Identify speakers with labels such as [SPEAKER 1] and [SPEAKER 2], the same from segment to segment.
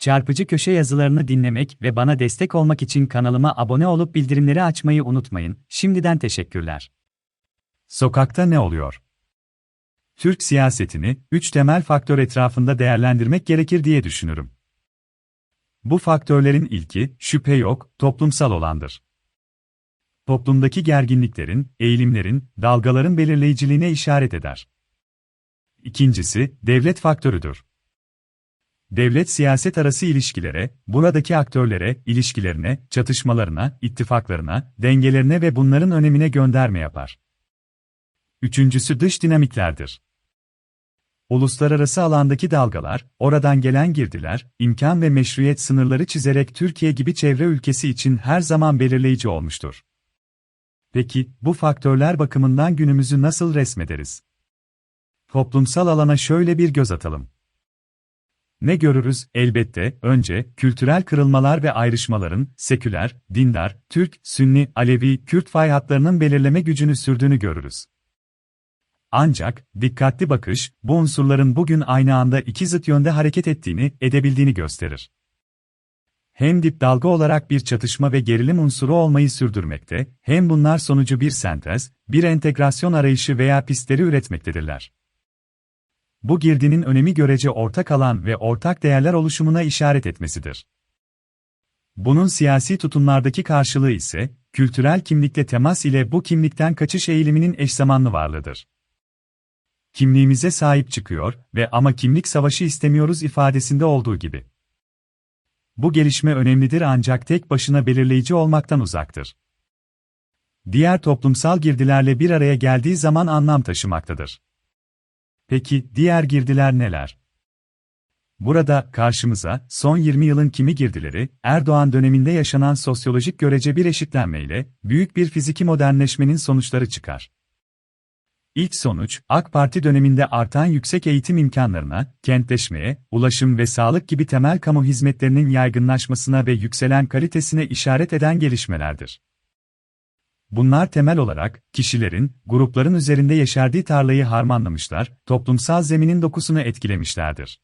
[SPEAKER 1] Çarpıcı köşe yazılarını dinlemek ve bana destek olmak için kanalıma abone olup bildirimleri açmayı unutmayın. Şimdiden teşekkürler.
[SPEAKER 2] Sokakta ne oluyor? Türk siyasetini üç temel faktör etrafında değerlendirmek gerekir diye düşünürüm. Bu faktörlerin ilki, şüphe yok, toplumsal olandır. Toplumdaki gerginliklerin, eğilimlerin, dalgaların belirleyiciliğine işaret eder. İkincisi, devlet faktörüdür. Devlet siyaset arası ilişkilere, buradaki aktörlere, ilişkilerine, çatışmalarına, ittifaklarına, dengelerine ve bunların önemine gönderme yapar. Üçüncüsü dış dinamiklerdir. Uluslararası alandaki dalgalar, oradan gelen girdiler, imkan ve meşruiyet sınırları çizerek Türkiye gibi çevre ülkesi için her zaman belirleyici olmuştur. Peki, bu faktörler bakımından günümüzü nasıl resmederiz? Toplumsal alana şöyle bir göz atalım. Ne görürüz? Elbette, önce, kültürel kırılmalar ve ayrışmaların, seküler, dindar, Türk, Sünni, Alevi, Kürt fay hatlarının belirleme gücünü sürdüğünü görürüz. Ancak, dikkatli bakış, bu unsurların bugün aynı anda iki zıt yönde hareket ettiğini, edebildiğini gösterir. Hem dip dalga olarak bir çatışma ve gerilim unsuru olmayı sürdürmekte, hem bunlar sonucu bir sentez, bir entegrasyon arayışı veya pistleri üretmektedirler. Bu girdinin önemi görece ortak alan ve ortak değerler oluşumuna işaret etmesidir. Bunun siyasi tutumlardaki karşılığı ise, kültürel kimlikle temas ile bu kimlikten kaçış eğiliminin eşzamanlı varlığıdır. Kimliğimize sahip çıkıyor ve ama kimlik savaşı istemiyoruz ifadesinde olduğu gibi. Bu gelişme önemlidir ancak tek başına belirleyici olmaktan uzaktır. Diğer toplumsal girdilerle bir araya geldiği zaman anlam taşımaktadır. Peki, diğer girdiler neler? Burada, karşımıza, son 20 yılın kimi girdileri, Erdoğan döneminde yaşanan sosyolojik görece bir eşitlenmeyle, büyük bir fiziki modernleşmenin sonuçları çıkar. İlk sonuç, AK Parti döneminde artan yüksek eğitim imkanlarına, kentleşmeye, ulaşım ve sağlık gibi temel kamu hizmetlerinin yaygınlaşmasına ve yükselen kalitesine işaret eden gelişmelerdir. Bunlar temel olarak, kişilerin, grupların üzerinde yeşerdiği tarlayı harmanlamışlar, toplumsal zeminin dokusunu etkilemişlerdir.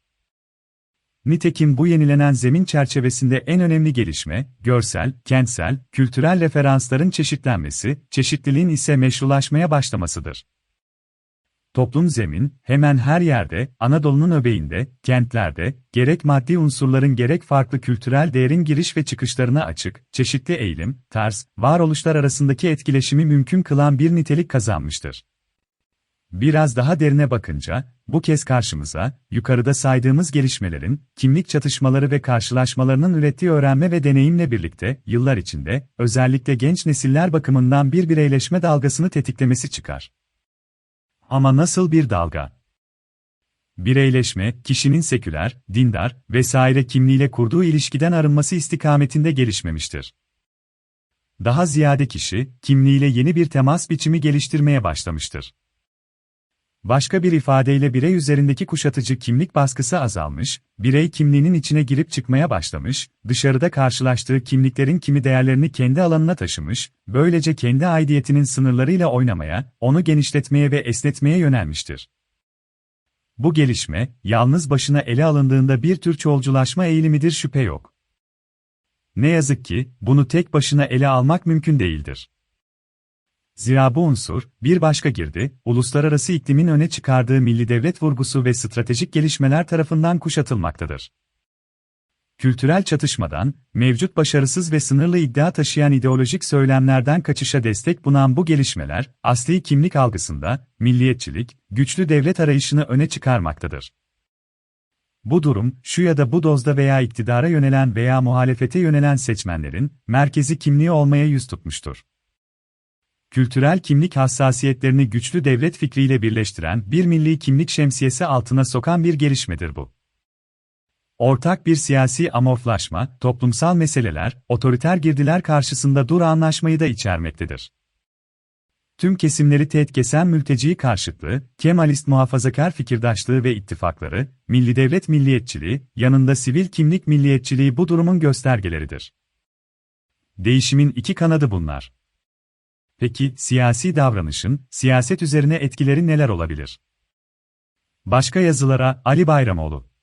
[SPEAKER 2] Nitekim bu yenilenen zemin çerçevesinde en önemli gelişme, görsel, kentsel, kültürel referansların çeşitlenmesi, çeşitliliğin ise meşrulaşmaya başlamasıdır. Toplum zemin, hemen her yerde, Anadolu'nun öbeğinde, kentlerde, gerek maddi unsurların gerek farklı kültürel değerin giriş ve çıkışlarına açık, çeşitli eğilim, tarz, varoluşlar arasındaki etkileşimi mümkün kılan bir nitelik kazanmıştır. Biraz daha derine bakınca, bu kez karşımıza, yukarıda saydığımız gelişmelerin, kimlik çatışmaları ve karşılaşmalarının ürettiği öğrenme ve deneyimle birlikte, yıllar içinde, özellikle genç nesiller bakımından bir bireyleşme dalgasını tetiklemesi çıkar. Ama nasıl bir dalga? Bireyleşme, kişinin seküler, dindar vesaire kimliğiyle kurduğu ilişkiden arınması istikametinde gelişmemiştir. Daha ziyade kişi, kimliğiyle yeni bir temas biçimi geliştirmeye başlamıştır. Başka bir ifadeyle birey üzerindeki kuşatıcı kimlik baskısı azalmış, birey kimliğinin içine girip çıkmaya başlamış, dışarıda karşılaştığı kimliklerin kimi değerlerini kendi alanına taşımış, böylece kendi aidiyetinin sınırlarıyla oynamaya, onu genişletmeye ve esnetmeye yönelmiştir. Bu gelişme, yalnız başına ele alındığında bir tür çoğulculaşma eğilimidir şüphe yok. Ne yazık ki, bunu tek başına ele almak mümkün değildir. Zira bu unsur, bir başka girdi, uluslararası iklimin öne çıkardığı milli devlet vurgusu ve stratejik gelişmeler tarafından kuşatılmaktadır. Kültürel çatışmadan, mevcut başarısız ve sınırlı iddia taşıyan ideolojik söylemlerden kaçışa destek bulan bu gelişmeler, asli kimlik algısında, milliyetçilik, güçlü devlet arayışını öne çıkarmaktadır. Bu durum, şu ya da bu dozda veya iktidara yönelen veya muhalefete yönelen seçmenlerin, merkezi kimliği olmaya yüz tutmuştur kültürel kimlik hassasiyetlerini güçlü devlet fikriyle birleştiren bir milli kimlik şemsiyesi altına sokan bir gelişmedir bu. Ortak bir siyasi amorflaşma, toplumsal meseleler, otoriter girdiler karşısında dur anlaşmayı da içermektedir. Tüm kesimleri teğet kesen mülteci karşıtlığı, Kemalist muhafazakar fikirdaşlığı ve ittifakları, milli devlet milliyetçiliği, yanında sivil kimlik milliyetçiliği bu durumun göstergeleridir. Değişimin iki kanadı bunlar. Peki, siyasi davranışın, siyaset üzerine etkileri neler olabilir? Başka yazılara Ali Bayramoğlu